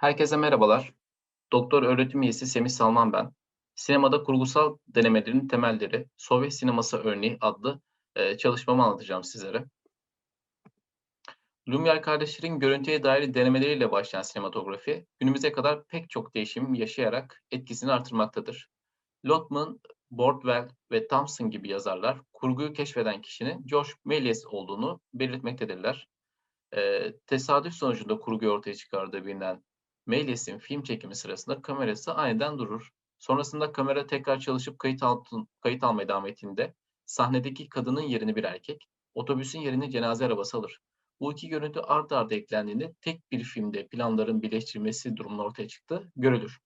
Herkese merhabalar. Doktor öğretim üyesi Semih Salman ben. Sinemada kurgusal denemelerin temelleri, Sovyet sineması örneği adlı e, çalışmamı anlatacağım sizlere. Lumière kardeşlerin görüntüye dair denemeleriyle başlayan sinematografi, günümüze kadar pek çok değişim yaşayarak etkisini artırmaktadır. Lotman, Bordwell ve Thompson gibi yazarlar, kurguyu keşfeden kişinin George Méliès olduğunu belirtmektedirler. E, tesadüf sonucunda kurguyu ortaya çıkardığı bilinen Méliès'in film çekimi sırasında kamerası aniden durur. Sonrasında kamera tekrar çalışıp kayıt, altın, kayıt almaya devam ettiğinde sahnedeki kadının yerini bir erkek, otobüsün yerini cenaze arabası alır. Bu iki görüntü ard arda eklendiğinde tek bir filmde planların birleştirilmesi durumunda ortaya çıktı, görülür.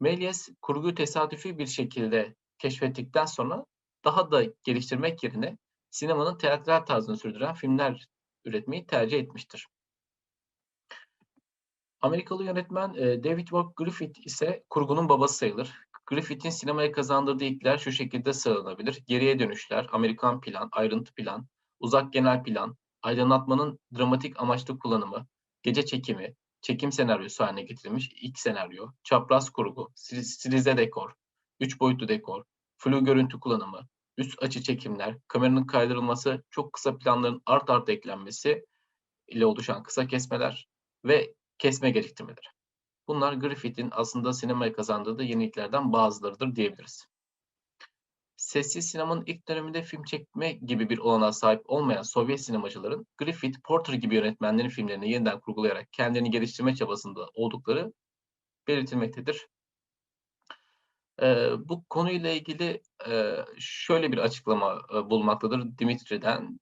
Méliès kurguyu tesadüfi bir şekilde keşfettikten sonra daha da geliştirmek yerine sinemanın teatral tarzını sürdüren filmler üretmeyi tercih etmiştir. Amerikalı yönetmen e, David Wark Griffith ise kurgunun babası sayılır. Griffith'in sinemaya kazandırdığı ilkler şu şekilde sıralanabilir. Geriye dönüşler, Amerikan plan, ayrıntı plan, uzak genel plan, aydınlatmanın dramatik amaçlı kullanımı, gece çekimi, çekim senaryosu haline getirilmiş ilk senaryo, çapraz kurgu, stilize dekor, üç boyutlu dekor, flu görüntü kullanımı, üst açı çekimler, kameranın kaydırılması, çok kısa planların art arda eklenmesi ile oluşan kısa kesmeler ve kesme geciktirmeleri. Bunlar Griffith'in aslında sinemaya kazandığı yeniliklerden bazılarıdır diyebiliriz. Sessiz sinemanın ilk döneminde film çekme gibi bir olanağa sahip olmayan Sovyet sinemacıların Griffith, Porter gibi yönetmenlerin filmlerini yeniden kurgulayarak kendini geliştirme çabasında oldukları belirtilmektedir. Ee, bu konuyla ilgili e, şöyle bir açıklama e, bulmaktadır Dimitri'den.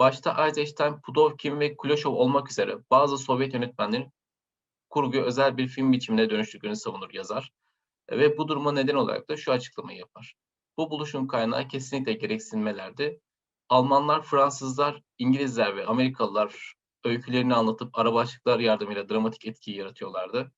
Başta Eisenstein, Pudovkin ve Kuleshov olmak üzere bazı Sovyet yönetmenlerin kurguya özel bir film biçimine dönüştüklerini savunur yazar. Ve bu duruma neden olarak da şu açıklamayı yapar. Bu buluşun kaynağı kesinlikle gereksinmelerdi. Almanlar, Fransızlar, İngilizler ve Amerikalılar öykülerini anlatıp arabaşlıklar yardımıyla dramatik etkiyi yaratıyorlardı.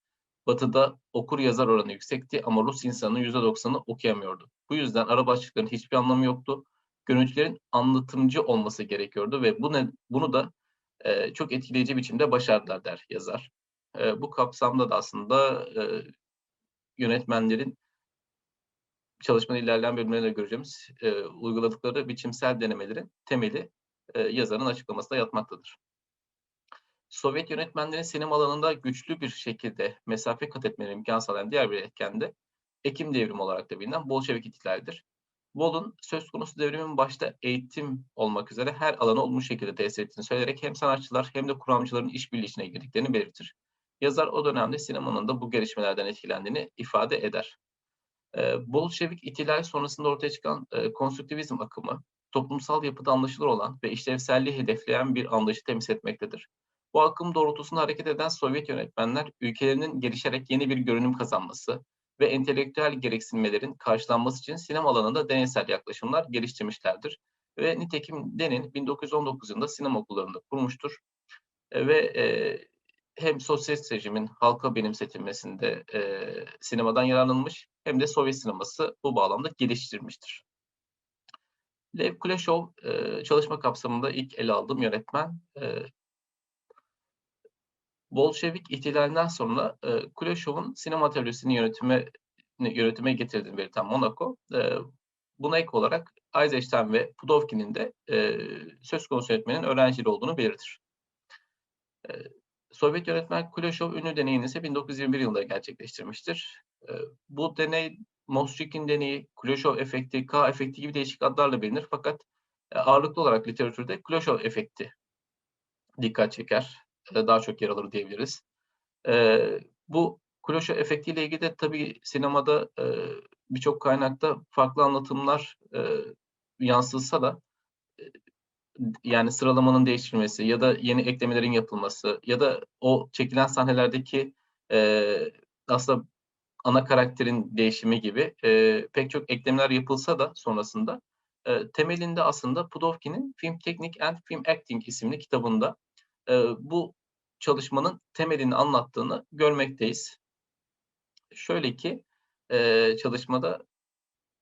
Batı'da okur yazar oranı yüksekti ama Rus insanının %90'ı okuyamıyordu. Bu yüzden arabaşlıkların hiçbir anlamı yoktu görüntülerin anlatımcı olması gerekiyordu ve bu ne, bunu da e, çok etkileyici biçimde başardılar der yazar. E, bu kapsamda da aslında e, yönetmenlerin çalışmanın ilerleyen bölümlerinde göreceğimiz e, uyguladıkları biçimsel denemelerin temeli e, yazarın açıklamasında yatmaktadır. Sovyet yönetmenlerin sinema alanında güçlü bir şekilde mesafe kat etmeleri imkan sağlayan diğer bir etken de Ekim devrimi olarak da bilinen Bolşevik ihtilalidir. Wall'un söz konusu devrimin başta eğitim olmak üzere her alana olmuş şekilde tesir ettiğini söyleyerek hem sanatçılar hem de kuramcıların işbirliği içine girdiklerini belirtir. Yazar o dönemde sinemanın da bu gelişmelerden etkilendiğini ifade eder. Ee, Bolşevik ihtilal sonrasında ortaya çıkan e, konstruktivizm akımı, toplumsal yapıda anlaşılır olan ve işlevselliği hedefleyen bir anlayışı temsil etmektedir. Bu akım doğrultusunda hareket eden Sovyet yönetmenler ülkelerinin gelişerek yeni bir görünüm kazanması, ve entelektüel gereksinmelerin karşılanması için sinema alanında deneysel yaklaşımlar geliştirmişlerdir. Ve nitekim Den'in 1919 yılında sinema okullarında kurmuştur. E, ve e, hem sosyalist rejimin halka benimsetilmesinde e, sinemadan yararlanmış hem de Sovyet sineması bu bağlamda geliştirmiştir. Lev Kuleshov e, çalışma kapsamında ilk ele aldığım yönetmen e, Bolşevik ihtilalinden sonra e, Kuleshov'un sinema atölyesini yönetime yönetime getirdiğini belirten Monaco, e, buna ek olarak Eisenstein ve Pudovkin'in de e, söz konusu yönetmenin öğrencili olduğunu belirtir. E, Sovyet yönetmen Kuleshov ünlü deneyini ise 1921 yılında gerçekleştirmiştir. E, bu deney Moschik'in deneyi, Kuleshov efekti, K efekti gibi değişik adlarla bilinir fakat e, ağırlıklı olarak literatürde Kuleshov efekti dikkat çeker daha çok yer alır diyebiliriz. E, bu kloşo efektiyle ilgili de tabii sinemada e, birçok kaynakta farklı anlatımlar e, yansıtsa da e, yani sıralamanın değiştirilmesi ya da yeni eklemelerin yapılması ya da o çekilen sahnelerdeki e, aslında ana karakterin değişimi gibi e, pek çok eklemeler yapılsa da sonrasında e, temelinde aslında Pudovkin'in Film Technique and Film Acting isimli kitabında e, bu çalışmanın temelini anlattığını görmekteyiz. Şöyle ki e, çalışmada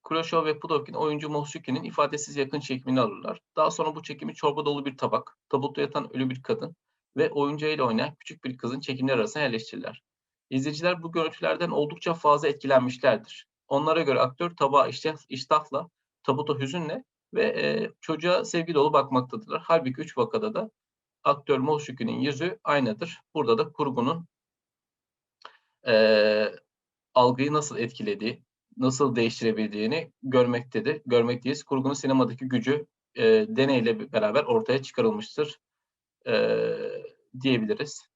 Kuleshov ve Pudovkin oyuncu Mohsuki'nin ifadesiz yakın çekimini alırlar. Daha sonra bu çekimi çorba dolu bir tabak, tabutta yatan ölü bir kadın ve oyuncağıyla oynayan küçük bir kızın çekimleri arasına yerleştirirler. İzleyiciler bu görüntülerden oldukça fazla etkilenmişlerdir. Onlara göre aktör tabağa iştah, iştahla, tabuta hüzünle ve e, çocuğa sevgi dolu bakmaktadırlar. Halbuki üç vakada da aktör Molşükü'nün yüzü aynıdır. Burada da kurgunun e, algıyı nasıl etkilediği, nasıl değiştirebildiğini görmektedir. Görmekteyiz. Kurgunun sinemadaki gücü e, deneyle beraber ortaya çıkarılmıştır e, diyebiliriz.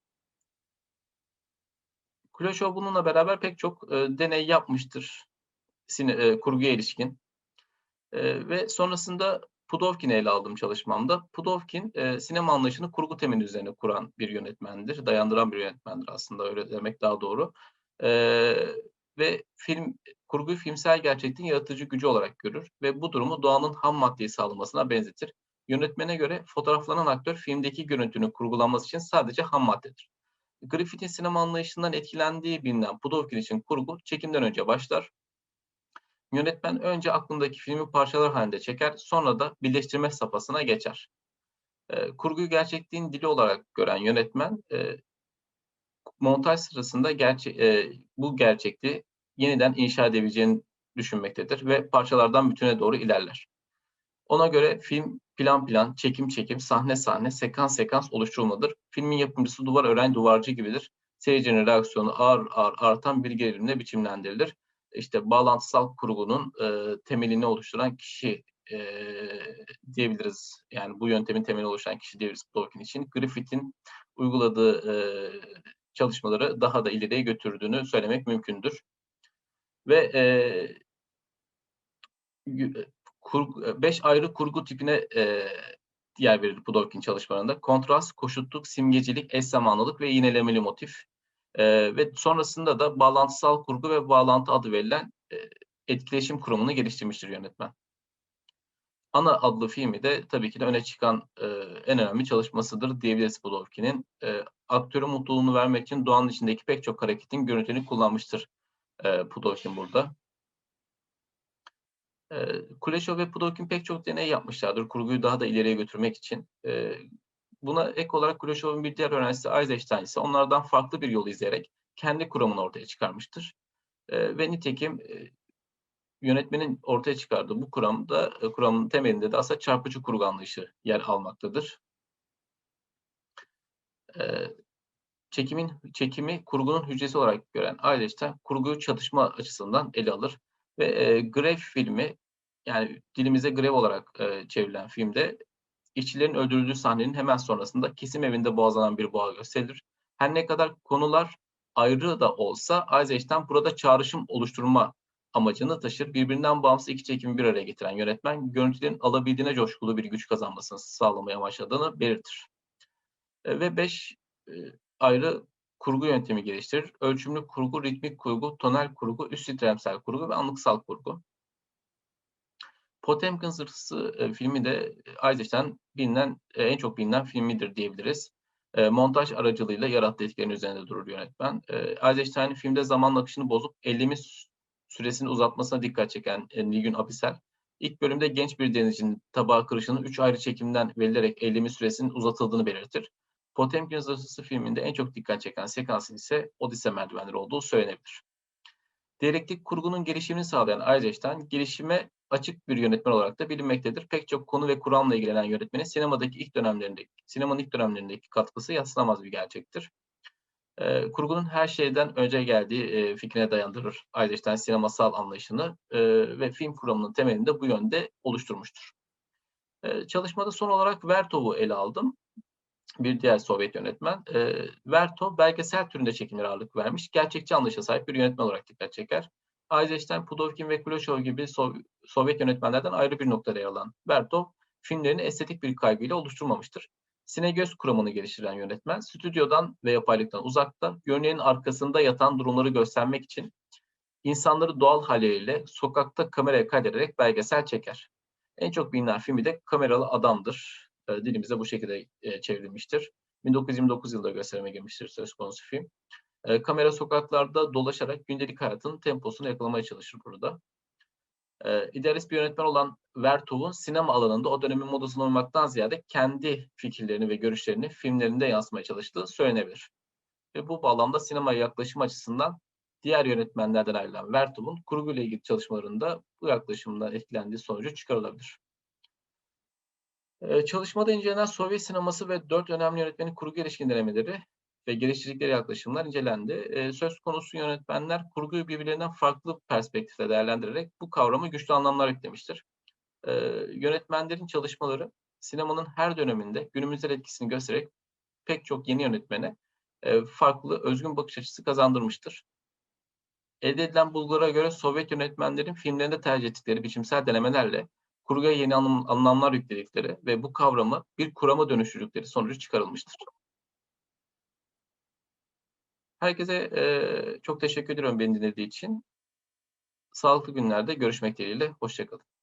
Kuleshov bununla beraber pek çok e, deney yapmıştır sine, e, kurguya ilişkin. E, ve sonrasında Pudovkin'i ele aldım çalışmamda. Pudovkin e, sinema anlayışını kurgu temeli üzerine kuran bir yönetmendir. Dayandıran bir yönetmendir aslında öyle demek daha doğru. E, ve film kurguyu filmsel gerçekliğin yaratıcı gücü olarak görür ve bu durumu doğanın ham maddeyi sağlamasına benzetir. Yönetmene göre fotoğraflanan aktör filmdeki görüntünün kurgulanması için sadece ham maddedir. Griffith'in sinema anlayışından etkilendiği bilinen Pudovkin için kurgu çekimden önce başlar. Yönetmen önce aklındaki filmi parçalar halinde çeker, sonra da birleştirme safhasına geçer. E, kurguyu gerçekliğin dili olarak gören yönetmen, e, montaj sırasında gerçe e, bu gerçekliği yeniden inşa edebileceğini düşünmektedir ve parçalardan bütüne doğru ilerler. Ona göre film plan plan, çekim çekim, sahne sahne, sekans sekans oluşturulmadır. Filmin yapımcısı duvar ören duvarcı gibidir. Seyircinin reaksiyonu ağır ağır artan bir gerilimle biçimlendirilir. İşte bağlantısal kurgunun e, temelini oluşturan kişi e, diyebiliriz. Yani bu yöntemin temelini oluşturan kişi diyebiliriz Tolkien için. Griffith'in uyguladığı e, çalışmaları daha da ileriye götürdüğünü söylemek mümkündür. Ve e, kur, beş ayrı kurgu tipine e, yer verir Pudovkin çalışmalarında. Kontrast, koşutluk, simgecilik, eş zamanlılık ve yinelemeli motif. E, ve sonrasında da bağlantısal kurgu ve bağlantı adı verilen e, etkileşim kurumunu geliştirmiştir yönetmen. Ana adlı filmi de tabii ki de öne çıkan e, en önemli çalışmasıdır diyebiliriz Pudovkin'in. E, aktörün mutluluğunu vermek için doğanın içindeki pek çok hareketin görüntünü kullanmıştır e, Pudovkin burada. E, Kuleshov ve Pudovkin pek çok deney yapmışlardır kurguyu daha da ileriye götürmek için. E, buna ek olarak Kuleshov'un bir diğer öğrencisi Eisenstein ise onlardan farklı bir yol izleyerek kendi kuramını ortaya çıkarmıştır. E, ve nitekim e, yönetmenin ortaya çıkardığı bu kuramda, e, kuramın temelinde de aslında çarpıcı kurgu anlayışı yer almaktadır. E, çekimin çekimi kurgunun hücresi olarak gören Eisenstein kurguyu çatışma açısından ele alır ve e, Grave filmi yani dilimize grev olarak e, çevrilen filmde işçilerin öldürüldüğü sahnenin hemen sonrasında kesim evinde boğazlanan bir boğa gösterilir. Her ne kadar konular ayrı da olsa Eisenstein burada çağrışım oluşturma amacını taşır. Birbirinden bağımsız iki çekimi bir araya getiren yönetmen, görüntülerin alabildiğine coşkulu bir güç kazanmasını sağlamaya başladığını belirtir. E, ve beş e, ayrı kurgu yöntemi geliştirir. Ölçümlü kurgu, ritmik kurgu, tonel kurgu, üst titremsel kurgu ve anlıksal kurgu. Potemkin Zırhlısı e, filmi de Eisenstein bilinen, e, en çok bilinen filmidir diyebiliriz. E, montaj aracılığıyla yarattığı etkilerin üzerinde durur yönetmen. E, Eisenstein'in filmde zaman akışını bozup 50 süresini uzatmasına dikkat çeken e, Nilgün Apisel, ilk bölümde genç bir denizcinin tabağı kırışının üç ayrı çekimden verilerek 50 süresinin uzatıldığını belirtir. Potemkin Zırhlısı filminde en çok dikkat çeken sekansın ise Odise merdivenleri olduğu söylenebilir. Diyalektik kurgunun gelişimini sağlayan Eisenstein, gelişime açık bir yönetmen olarak da bilinmektedir. Pek çok konu ve kuramla ilgilenen yönetmenin sinemadaki ilk dönemlerindeki, sinemanın ilk dönemlerindeki katkısı yatsınamaz bir gerçektir. E, kurgunun her şeyden önce geldiği e, fikrine dayandırır Eisenstein sinemasal anlayışını e, ve film kuramının temelini de bu yönde oluşturmuştur. E, çalışmada son olarak Vertov'u ele aldım bir diğer Sovyet yönetmen. E, Verto belgesel türünde çekimlere ağırlık vermiş. Gerçekçi anlayışa sahip bir yönetmen olarak dikkat çeker. Eisenstein, Pudovkin ve Kuleshov gibi Sov- Sovyet yönetmenlerden ayrı bir noktada yer alan Verto, filmlerini estetik bir kaygıyla oluşturmamıştır. Sine göz kuramını geliştiren yönetmen, stüdyodan ve yapaylıktan uzakta, görünenin arkasında yatan durumları göstermek için insanları doğal halleriyle sokakta kameraya kaydederek belgesel çeker. En çok bilinen filmi de Kameralı Adam'dır. E, dilimize bu şekilde e, çevrilmiştir. 1929 yılında gösterime girmiştir söz konusu film. E, kamera sokaklarda dolaşarak gündelik hayatın temposunu yakalamaya çalışır burada. E, idealist bir yönetmen olan Vertov'un sinema alanında o dönemin modasına uymaktan ziyade kendi fikirlerini ve görüşlerini filmlerinde yansıtmaya çalıştığı söylenebilir. Ve bu bağlamda sinemaya yaklaşım açısından diğer yönetmenlerden ayrılan Vertov'un kurguyla ilgili çalışmalarında bu yaklaşımdan etkilendiği sonucu çıkarılabilir. Ee, çalışmada incelenen Sovyet sineması ve dört önemli yönetmenin kurgu ilişkin denemeleri ve geliştirdikleri yaklaşımlar incelendi. Söz konusu yönetmenler kurguyu birbirlerinden farklı perspektifte değerlendirerek bu kavramı güçlü anlamlar yüklemiştir. Ee, yönetmenlerin çalışmaları sinemanın her döneminde günümüzde etkisini göstererek pek çok yeni yönetmene e, farklı özgün bakış açısı kazandırmıştır. Elde edilen bulgulara göre Sovyet yönetmenlerin filmlerinde tercih ettikleri biçimsel denemelerle kurguya yeni anlam, anlamlar yükledikleri ve bu kavramı bir kurama dönüştürdükleri sonucu çıkarılmıştır. Herkese e, çok teşekkür ediyorum beni dinlediği için. Sağlıklı günlerde görüşmek dileğiyle. Hoşçakalın.